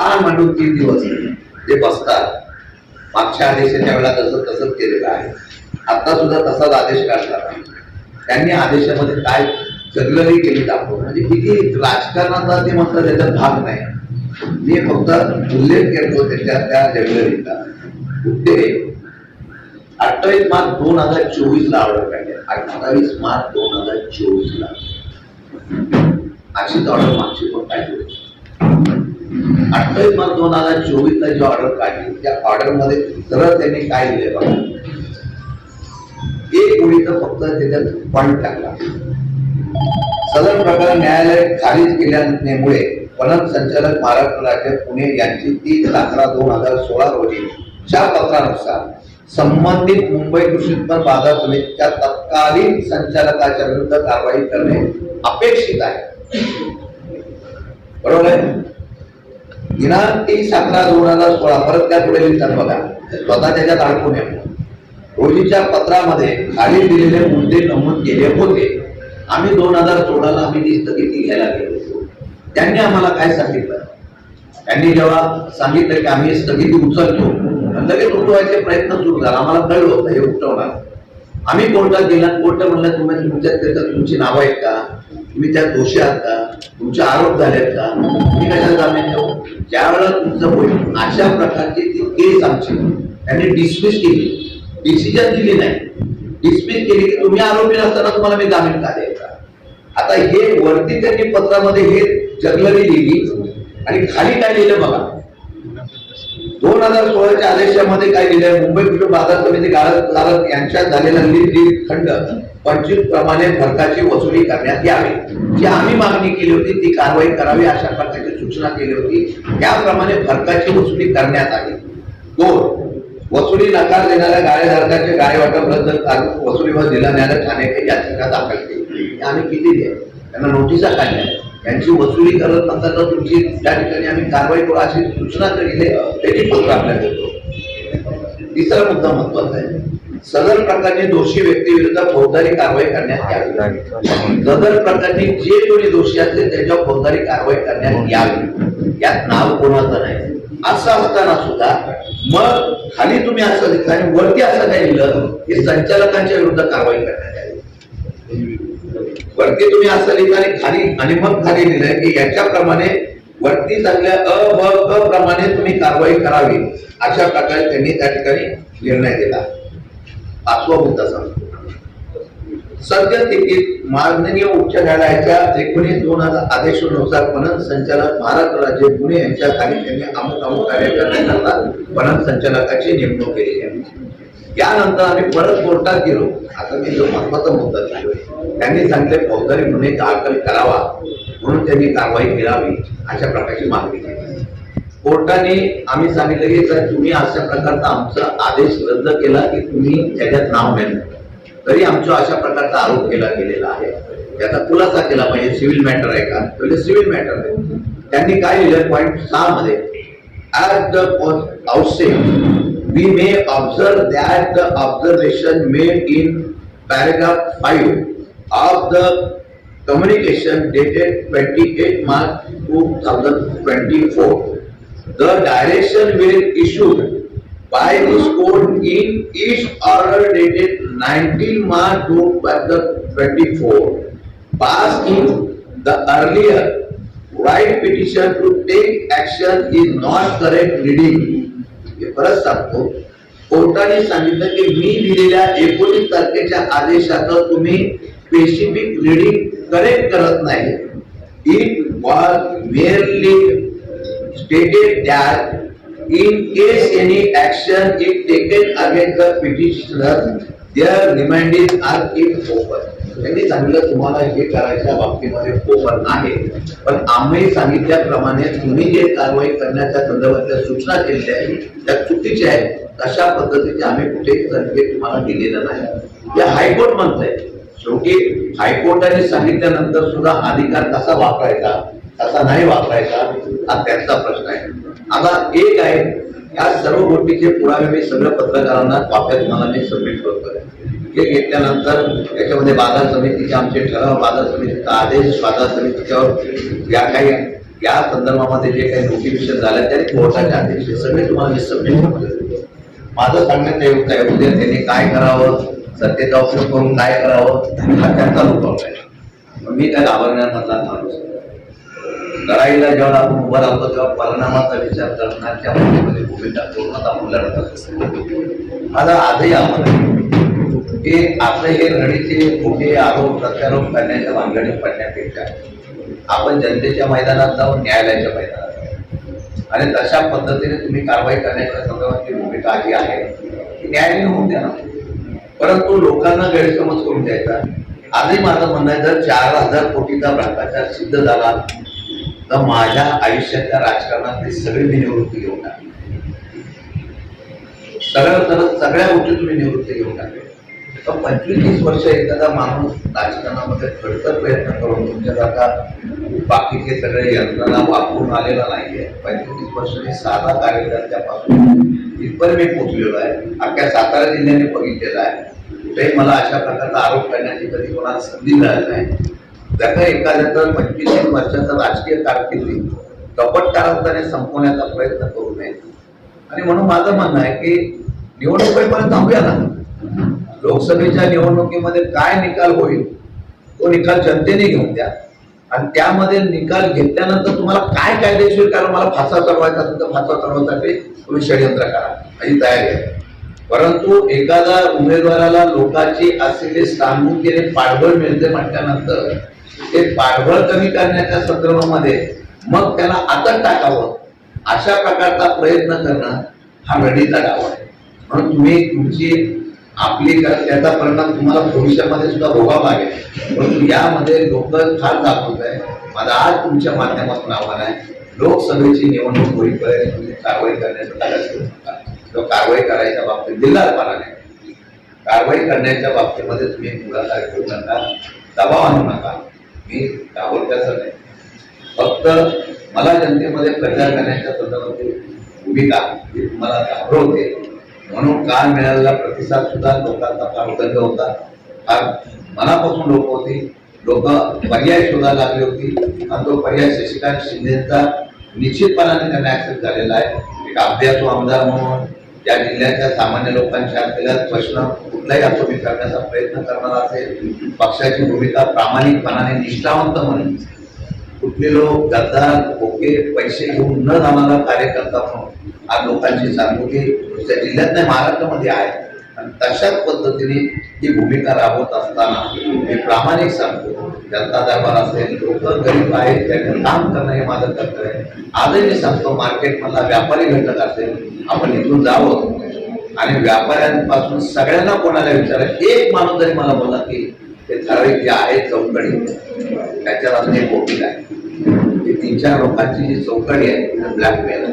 हा म्हणून तीन दिवस ते बसतात. मागच्या आदेशाच्या वेळेला तसं तसंच केलेलं आहे. आता सुद्धा तसाच आदेश काढला त्यांनी आदेशामध्ये काय जगलही केली दाखवून म्हणजे किती राजकारणाचा ते म्हणतात त्याच्यात भाग नाही. मी फक्त उल्लेख करतो त्याच्या त्या जगलरीचा कुठे अठ्ठावीस मार्च दोन हजार चोवीस ला ऑर्डर काढली अठ्ठावीस मार्च दोन हजार चोवीस ला अशीच ऑर्डर मागची पण पाहिजे होती. अठ्ठावीस मार्च दोन हजार चोवीस ला जी ऑर्डर काढली त्या ऑर्डरमध्ये सरळ त्यांनी काय दिले बघा. एक ओळीचं फक्त त्याच्यात पॉईंट टाकला. सदर प्रकार न्यायालय खारिज केल्यामुळे पणन संचालक महाराष्ट्र राज्य पुणे यांची तीस अकरा दोन हजार सोळा रोजी च्या पत्रानुसार संबंधित मुंबई कृषी उत्पन्न बाजार समितीच्या तत्कालीन संचालकाच्या विरुद्ध कारवाई करणे अपेक्षित आहे. बरोबर आहे? दिनांक तीस अकरा दोन हजार सोळा परत त्या पुढे लिहितात बघा. स्वतः त्याच्यात अडकून या रोजीच्या पत्रामध्ये खाली दिलेले मुद्दे नमूद केले होते. आम्ही दोन हजार सोळाला आम्ही ती स्थगिती घ्यायला गेलो त्यांनी आम्हाला काय सांगितलं? त्यांनी जेव्हा सांगितलं की आम्ही स्थगिती उचलतो लगेच उठवायचे प्रयत्न सुरू झाला. आम्हाला कळलं होतं हे उठवणार. आम्ही कोर्टात गेला कोर्ट म्हणलं तुम्ही तुमच्या त्याच्यात तुमची नावं आहेत का? तुम्ही त्यात दोषी आहात का? तुमचे आरोप झालेत का? तुम्ही कशाला जामीन देऊ? ज्या वेळेला तुमचं होईल अशा प्रकारची ती केस आमची. त्यांनी डिसमिस केली. डिसिजन दिली नाही. डिसमिस केली की तुम्ही आरोपी नसताना तुम्हाला मी जामीन का द्यायचा? आता हे वरती त्यांनी पत्रामध्ये हे जगलरी लिहिली आणि खाली काय लिहिलं बघा. दोन हजार सोळाच्या आदेशामध्ये काय लिहिलंय मुंबई कृषी बाजार समिती गाळत यांच्यात झालेला लीड खंड पंचवीस प्रमाणे फरकाची वसुली करण्यात यावी. जी आम्ही मागणी केली होती ती कारवाई करावी अशा प्रकारची सूचना केली होती. त्याप्रमाणे फरकाची वसुली करण्यात आली. दोन वसुली नकार देणाऱ्या गाळेधारकाचे गाळे वाटप रद्द वसुलीवर जिल्हा न्यायालय ठाणे याचिका दाखल केली. हे आम्ही किती द्या त्यांना नोटिसा काढल्या. यांची वसुली करत नसताना तुमची त्या ठिकाणी आम्ही कारवाई करू अशी सूचना केली त्याची पत्र आपल्याला देतो. तिसरा मुद्दा महत्त्वाचा आहे. सदर प्रकारची दोषी व्यक्ती विरुद्ध फौजदारी कारवाई करण्यात यावी. सदर प्रकारची जे कोणी दोषी असतील त्याच्यावर फौजदारी कारवाई करण्यात यावी. यात नाव कोणाचं नाही. असं असताना सुद्धा मग खाली तुम्ही असं लिहिलं आणि वरती असं काही लिहिलं की संचालकांच्या विरुद्ध कारवाई करण्यात वरती तुम्ही असं लिहिता आणि खाली आणि मग खाली लिहिलंय की याच्याप्रमाणे वरती चांगल्या अ ब क प्रमाणे तुम्ही कारवाई करावी. अशा प्रकारे त्यांनी त्या ठिकाणी निर्णय दिला. पाचवा सद्यस्थितीत माननीय उच्च न्यायालयाच्या एकोणीस दोन हजार आदेशानुसार पणन संचालक महाराष्ट्र राज्य पुणे यांच्या खाली त्यांनी अमुक अमुक कार्य करण्याकरता पणन संचालकाची नेमणूक केली आहे. त्यानंतर आम्ही परत कोर्टात गेलो. आता मी जो महत्त्वाचा मुद्दा दिलो त्यांनी सांगितले फौजदारी गुन्हे दाखल करावा म्हणून त्यांनी कारवाई करावी अशा प्रकारची मागणी केली. कोर्टाने आम्ही सांगितलं की सर तुम्ही अशा प्रकारचा आमचा आदेश रद्द केला की तुम्ही त्याच्यात नाव नाही तरी आमचा अशा प्रकारचा आरोप केला गेलेला आहे. त्याचा खुलासा केला पाहिजे सिव्हिल मॅटर आहे का? म्हणजे सिव्हिल मॅटर आहे. त्यांनी काय लिहिलं पॉईंट सहा मध्ये at the outset we may observe that the observation made in paragraph 5 of the communication dated 28 March 2024. The direction will issued by this court in each order dated 19 March 2024 passed in the earlier right petition to take action is not correct reading. परत सांगतो कोर्टाने सांगितलं की मी दिलेल्या एकोणीस तारखेच्या आदेशाचं तुम्ही स्पेसिफिक रिडिंग करेक्ट करत नाही it was merely stated that in case any action is taken against the petitioner, their remedies are kept open. त्यांनी सांगितलं तुम्हाला हे करायच्या बाबतीमध्ये ओपन आहे. पण आम्ही सांगितल्याप्रमाणे तुम्ही जे कारवाई करण्याच्या संदर्भातल्या सूचना केलेल्या आहेत त्या चुकीच्या आहेत. तशा पद्धतीचे आम्ही कुठे संकेत तुम्हाला दिलेलं नाही. या हायकोर्ट म्हणतंय. शेवटी हायकोर्टाने सांगितल्यानंतर सुद्धा अधिकार कसा वापरायचा कसा नाही वापरायचा हा त्यांचा प्रश्न आहे. आता एक आहे या सर्व गोष्टीचे पुरावे मी सगळं पत्रकारांना वाप्यात मला मी सबमिट करतोय. हे घेतल्यानंतर त्याच्यामध्ये बाजार समितीचे आमचे ठराव बाजार समितीचा आदेश बाजार समितीच्यावर या काही या संदर्भामध्ये जे काही नोटिफिकेशन झालं त्याने कोर्टाचे आदेश. सगळे तुम्हाला निसर्ग माझं सांगण्यात येत आहे उद्या त्यांनी काय करावं सत्तेचा उपयोग करून काय करावं हा त्यांचा पण मी त्या घाबरण्यामधला माणूस. लढाईला जेव्हा आपण उभं राहतो तेव्हा परिणामाचा विचार करणार त्या भूमिका पूर्णतः आपण लढत असतो माझा आजही आव्हान की आपले हे लढीचे मोठे आरोप प्रत्यारोप करण्याच्या भानगडीत पडण्यापेक्षा आपण जनतेच्या मैदानात जाऊन न्यायालयाच्या मैदानात आणि तशा पद्धतीने तुम्ही कारवाई करण्याच्या संदर्भातली भूमिका जी आहे की न्यायालयीन होऊन द्या ना. परंतु लोकांना गैरसमज करून द्यायचा. आजही माझं म्हणणं आहे जर चार हजार कोटीचा भ्रष्टाचार सिद्ध झाला तर माझ्या आयुष्याच्या राजकारणातली सगळी मी निवृत्ती घेऊन टाकली सगळं तर सगळ्या गोष्टी तुम्ही निवृत्ती घेऊन टाकली पंचवीस तीस वर्ष एखादा माणूस राजकारणामध्ये खडतर प्रयत्न करून तुमच्यासारखा बाकीचे सगळे यंत्रणा वापरून आलेला नाहीये. पंचवीस तीस वर्ष मी साधा कार्यकर्त्यापासून इथपर्यंत मी पोचलेलो आहे. अख्ख्या सातारा जिल्ह्याने बघितलेला आहे. कुठेही मला अशा प्रकारचा आरोप करण्याची कधी कोणाला संधी मिळाली नाही. त्याचा एखाद्याचं पंचवीस तीस वर्षाचा राजकीय कारकिर्दी कपट संपवण्याचा प्रयत्न करू नये. आणि म्हणून माझं म्हणणं आहे की निवडणुकीपर्यंत थांबूया ना. लोकसभेच्या निवडणुकीमध्ये काय निकाल होईल तो निकाल जनतेने घेऊन द्या. आणि त्यामध्ये निकाल घेतल्यानंतर तुम्हाला काय कायदेशीर कारण मला फासा चढवायचा असेल तर फासा चढवण्यासाठी तुम्ही षडयंत्र करा. माझी तयारी आहे. परंतु एखादा उमेदवाराला लोकांची असलेली सहानुभूतीने पाठबळ मिळते म्हटल्यानंतर ते पाठबळ कमी करण्याच्या संदर्भामध्ये मग त्याला आतच टाकावं. अशा प्रकारचा प्रयत्न करणं हा लढीचा डाव आहे. म्हणून तुम्ही तुमची आपली त्याचा परिणाम तुम्हाला भविष्यामध्ये सुद्धा भोगावा लागेल. परंतु यामध्ये लोक फार दाखवत आहे माझा आज तुमच्या माध्यमातून आव्हान आहे लोकसभेची निवडणूक होईपर्यंत तुम्ही कारवाई करण्याचा किंवा कारवाई करायच्या बाबतीत दिल्लारपणाने कारवाई करण्याच्या बाबतीमध्ये तुम्ही पुढाकार घेऊ नका दबाव आणू नका. मी त्याचं नाही फक्त मला जनतेमध्ये प्रचार करण्याच्या संदर्भातील भूमिका ही तुम्हाला घाबरवते. म्हणून काल मिळालेला प्रतिसाद सुद्धा लोकांचा फार उदंड होता. फार मनापासून लोक होती. लोक पर्याय शोधायला लागली होती. आणि तो पर्याय शशिकांत शिंदेचा निश्चितपणाने त्यांना ऍक्सेप्ट झालेला आहे. एक अभ्यासू आमदार म्हणून या जिल्ह्याच्या सामान्य लोकांच्या असलेला प्रश्न कुठलाही असो मी करण्याचा प्रयत्न करणार असेल पक्षाची भूमिका प्रामाणिकपणाने निष्ठावंत म्हणून कुठले लोक गद्दार ओके पैसे घेऊन न जाणारा कार्यकर्ता म्हणून. आज लोकांची सहानुभूती त्या जिल्ह्यात नाही महाराष्ट्रामध्ये आहे. आणि तशाच पद्धतीने ही भूमिका राबवत असताना मी प्रामाणिक सांगतो जनता दरबार असेल लोक गरीब आहेत त्यांनी काम करणं हे माझं कर्तव्य आहे. आजही मी सांगतो मार्केटमधला व्यापारी घटक असेल आपण इथून जावं. आणि व्यापाऱ्यांपासून सगळ्यांना कोणाला विचारा एक माणूस जरी मला बोला की ते ठराविक जे आहे चौकडी त्याच्यात अजून एक वकील आहे. ते तीन चार लोकांची जी चौकडी आहे ब्लॅकमेल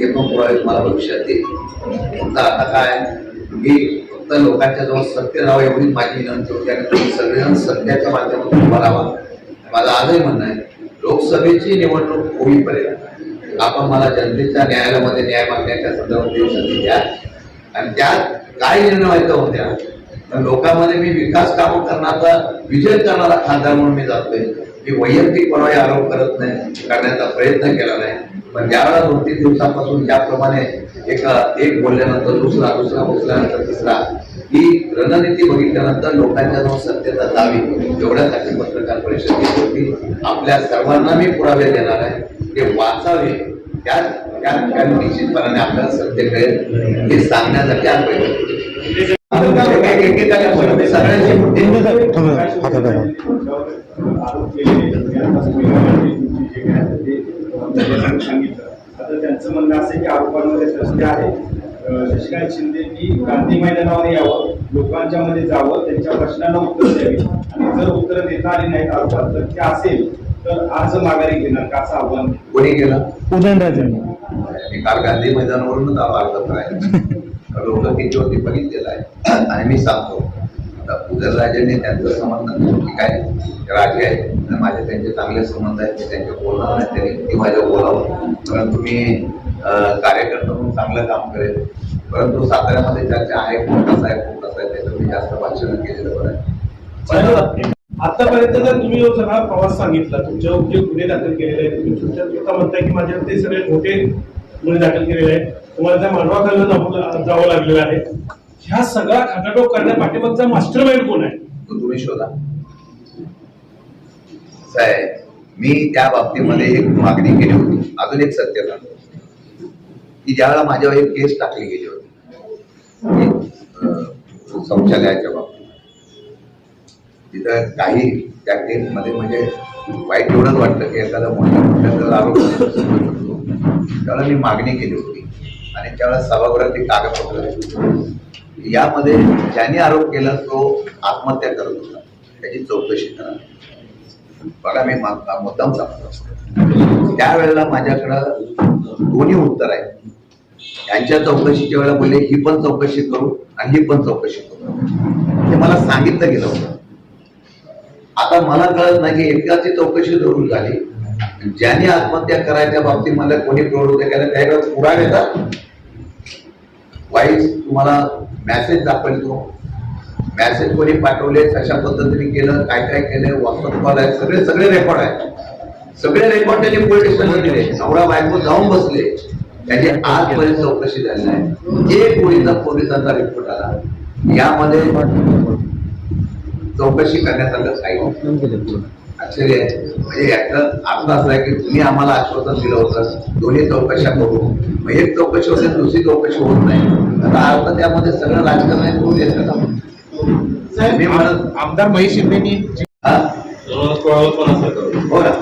ते पण पुरावे मला भविष्यात येईल. फक्त आता काय मी फक्त लोकांच्या जवळ सत्य राहावं एवढी माझी विनंती होती आणि तुम्ही सगळेजण सत्याच्या माध्यमातून उभा राहावा माझं आजही म्हणणं आहे लोकसभेची निवडणूक होईपर्यंत आपण मला जनतेच्या न्यायालयामध्ये न्याय मागण्याच्या संदर्भात देऊ शकते. द्या आणि त्यात काय निर्णय व्हायचा होत्या लोकांमध्ये मी विकास काम करण्याचा विजय करणारा खासदार म्हणून मी जातोय. मी वैयक्तिक कोणाही आरोप करत नाही करण्याचा प्रयत्न केला नाही. पण ज्यावेळेला दोन तीन दिवसापासून ज्याप्रमाणे एक एक बोलल्यानंतर दुसरा दुसरा बोलल्यानंतर तिसरा ही रणनीती बघितल्यानंतर लोकांच्या जवळ सत्यता जावी एवढ्यासाठी पत्रकार परिषद घेतली होती. आपल्या सर्वांना मी पुरावे देणार आहे. ते वाचावे. त्या त्या निश्चितपणाने आपल्याला सत्य कळेल. हे सांगण्यासाठी आपण सांगितलं आता त्यांचं म्हणणं असं की आरोपांमध्ये आहे शशिकांत शिंदेनी गांधी मैदानावर यावं लोकांच्या मध्ये जावं त्यांच्या प्रश्नांना उत्तर द्यावी आणि जर उत्तर देता आली नाहीत आरोपात तथ्य असेल तर आज माघारी घेणार का असं आव्हान कोणी केलं? उदयनराजे. मी काल गांधी मैदानावरूनच आलो अर्ज करायला लोक किती बघितलेलं आहे. आणि मी सांगतो आता उदयनराजेंनी त्यांचं समर्थन की आहे राजे आहे आणि माझे त्यांचे चांगले संबंध आहेत मी त्यांच्या बोलणार नाही त्यांनी ती माझ्या बोलावं. परंतु मी कार्यकर्ता म्हणून चांगलं काम करेल. परंतु साताऱ्यामध्ये चर्चा आहे कोण कसा आहे कोण कसा आहे त्याचं मी जास्त भाषण केलेलं बरं आहे. आतापर्यंत जर तुम्ही जो सगळा प्रवास सांगितला तुमच्यावर जे गुन्हे दाखल केलेले आहेत तुम्ही तुमच्या स्वतः म्हणताय की माझ्या ते सगळे मोठे गुन्हे दाखल केलेले आहेत. तुम्हाला त्या मानवाखाली जावं जावं लागलेलं आहे. ह्या सगळा खाटाटोप करण्यापाठीमागचा मास्टर माइंड कोण आहे? तो तुम्ही शोधा. साहेब मी त्या बाबतीमध्ये एक मागणी केली होती. अजून एक सत्य सांगतो. की ज्यावेळेला माझ्यावर एक केस टाकली गेली होती शौचालयाच्या बाबतीत तिथं काही त्या केसमध्ये म्हणजे वाईट एवढंच वाटतं की एखादा मोठ्या मोठ्या आरोप शकतो. त्यावेळेला मी मागणी केली होती. आणि त्यावेळेला सभागृहात ते कागदपत्र यामध्ये ज्याने आरोप केला तो आत्महत्या करत होता. त्याची चौकशी करा. बघा मी मुद्दाम सांगतो. त्यावेळेला माझ्याकडं दोन्ही उत्तर आहेत. यांच्या चौकशीच्या वेळेला बोलले ही पण चौकशी करू आणि ही पण चौकशी करू. हे मला सांगितलं गेलं होतं. आता मला कळत नाही की एकाची चौकशी जरूर झाली. ज्याने आत्महत्या करायच्या बाबतीत मला कोणी प्रवृत्त केलं त्यावेळेला पुरावे येतात. वाईस तुम्हाला मेसेज दाखवतो. तो मेसेज कोणी पाठवले कशा पद्धतीने केलं काय काय केलं व्हॉट्सअप कॉल आहे सगळे सगळे रेकॉर्ड आहेत. सगळे रेकॉर्ड त्यांनी पोलीस स्टेशनला दिले. नवरा बायको जाऊन बसले. त्याची आजपर्यंत चौकशी झाली नाही. एक पोलिसा पोलिसांचा रिपोर्ट आला. यामध्ये चौकशी करण्यासारखं काही नाही. आश्चर्य आहे म्हणजे याचा अर्थ असा आहे की तुम्ही आम्हाला आश्वासन दिलं होतं दोन्ही चौकशा करू मग एक चौकशी होते दुसरी चौकशी होत नाही आता अर्थ त्यामध्ये सगळं राजकारण आहे करून म्हणत आमदार महेश शिंदेनी हा? हो ना?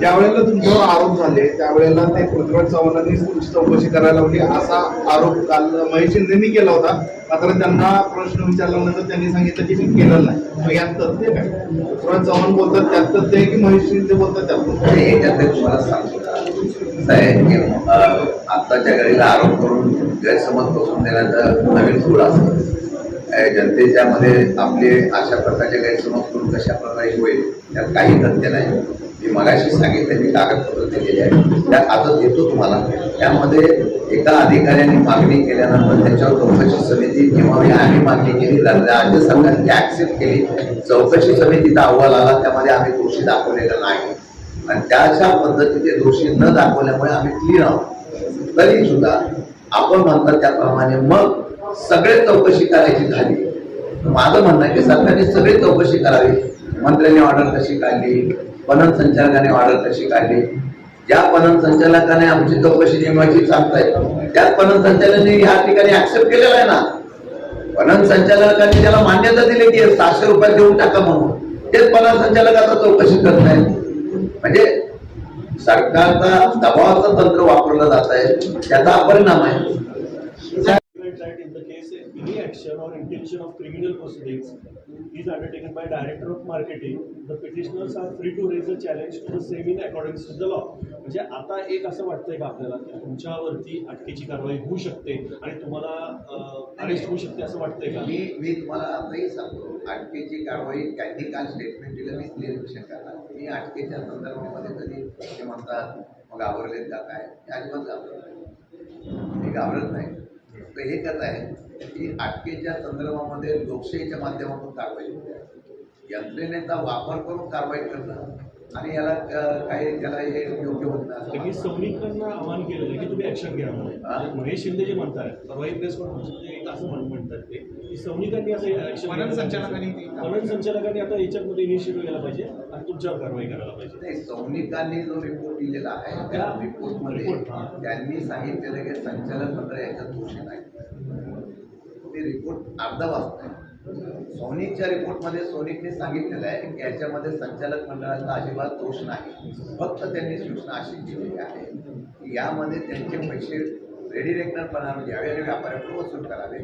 ज्यावेळेला तुमच्यावर आरोप झाले त्यावेळेला ते पृथ्वीराज चव्हाणांनी तुमची चौकशी करायला लावली असा आरोप काल महेश शिंदेनी केला होता. मात्र त्यांना प्रश्न विचारल्यानंतर त्यांनी सांगितलं की मी केलं नाही. मग यात तथ्य काय? पृथ्वीराज चव्हाण बोलतात त्यात तथ्य आहे की महेश शिंदे बोलतात त्यात तुम्हाला सांगतो आत्ताच्या घडीला आरोप करून गैरसमज पसरून देण्याचा नवीन सूर असतो. जनतेच्या मध्ये आपले अशा प्रकारचे गैरसमज करून कशा प्रकारे होईल त्यात काही तथ्य नाही. मी मगाशी सांगितलं मी कागदपत्र दिलेले आहे. त्या आता देतो तुम्हाला. त्यामध्ये एका अधिकाऱ्याने मागणी केल्यानंतर त्याच्यावर चौकशी समिती किंवा आम्ही मागणी केली राज्य सरकारने ऍक्सेप्ट केली. चौकशी समितीचा अहवाल आला त्यामध्ये आम्ही दोषी दाखवलेला नाही. आणि त्याच्या पद्धतीचे दोषी न दाखवल्यामुळे आम्ही क्लिअर आहोत. तरी सुद्धा आपण म्हणतात त्याप्रमाणे मग सगळे चौकशी करायची झाली. माझं म्हणणं आहे की सरकारने सगळी चौकशी करावी. मंत्र्यांनी ऑर्डर कशी काढली? पणन संचालकाने ऑर्डर कशी काढली? ज्या पणन संचालकाने आमची चौकशी नेमवायची सांगताय त्याच पणन संचालकाने या ठिकाणी ऍक्सेप्ट केलेला आहे ना? पणन संचालकांनी त्याला मान्यता दिली की सहाशे रुपये देऊन टाका म्हणून तेच पणन संचालक आता चौकशी करत नाहीत. म्हणजे सरकारचा दबावाचं तंत्र वापरलं जात आहे त्याचा परिणाम आहे. That in the case any action or intention of criminal proceedings is undertaken by director of marketing, the petitioners are free to raise a challenge to the same in accordance with the law. म्हणजे आता एक असं वाटतंय का आपल्याला की तुमच्यावरती अटकेची कारवाई होऊ शकते आणि तुम्हाला अरेस्ट होऊ शकते असं वाटतंय का? मी मी तुम्हाला आताही सांगतो अटकेची कारवाई त्यांनी काल स्टेटमेंट दिलं मी क्लिअरिफिकेशन करणार. मी अटकेच्या संदर्भामध्ये कधी ते म्हणतात मग घाबरलेत का काय अजिबात घाबरत नाही. मी घाबरत नाही. हे कसं आहे की अटकेच्या संदर्भामध्ये लोकशाहीच्या माध्यमातून कारवाई यंत्रणेचा वापर करून कारवाई करणं आणि याला काही त्याला हे योग्य होत नाही. सैनिकांना आवाहन केलेलं आहे की तुम्ही ऍक्शन घ्या महेश शिंदे जे म्हणतात परवाई प्रेस कॉन्फरन्समध्ये एक असं म्हण- म्हणतात ते सैनिकांनी असं पणन संचालकांनी पणन संचालकांनी आता याच्यामध्ये इनिशिएटिव्ह घ्यायला पाहिजे आणि तुमच्यावर कारवाई करायला पाहिजे. नाही सैनिकांनी जो रिपोर्ट दिलेला आहे त्या रिपोर्टमध्ये रिपोर्ट. त्यांनी सांगितलेलं की संचालक मंडळ याच्यात दोषी नाही. ते रिपोर्ट अर्धा वाचताय. सोनिकच्या रिपोर्टमध्ये सोनिकने सांगितलेलं आहे की याच्यामध्ये संचालक मंडळाचा अजिबात दोष नाही. फक्त त्यांनी सूचना अशी दिलेली आहे की यामध्ये त्यांचे पैसे रेडी रेकनरपणाने घ्यावे आणि व्यापाऱ्याकडून वसूल करावे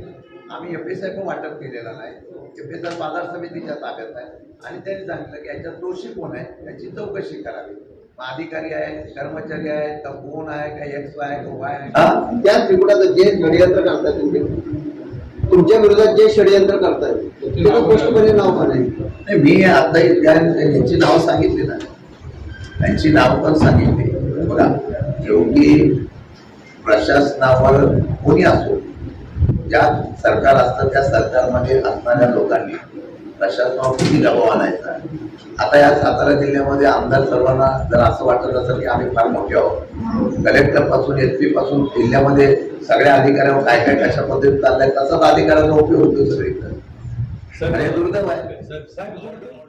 आम्ही एफ एस आय पण वाटप केलेला नाही. एफ एस आय बाजार समितीच्या ताब्यात आहे आणि त्यांनी सांगितलं की याच्यात दोषी कोण आहे याची चौकशी करावी. अधिकारी आहेत कर्मचारी आहेत का कोण आहे का एक्स वाय का वाय आहे? त्या त्रिकुटाचं जे षडयंत्र करताय तुम्ही. तुमच्या विरोधात जे षडयंत्र करताय त्याचं स्पष्टपणे नाव नाही मी आता यांची नावं सांगितली ना. त्यांची नाव पण सांगितली. बघा योगी प्रशासनावर कोणी असो ज्या सरकार असतं त्या सरकारमध्ये असणाऱ्या लोकांनी प्रशासनावर किती दबाव आणायचा? आता या सातारा जिल्ह्यामध्ये आमदार सर्वांना जर असं वाटत असेल की आम्ही फार मोठे आहोत कलेक्टरपासून एस पी पासून जिल्ह्यामध्ये सगळ्या अधिकाऱ्यांवर काय काय कशा पद्धतीत चाललंय तसाच अधिकाऱ्याचा उपयोग होतो सगळीकडे. दुर्दैव आहे.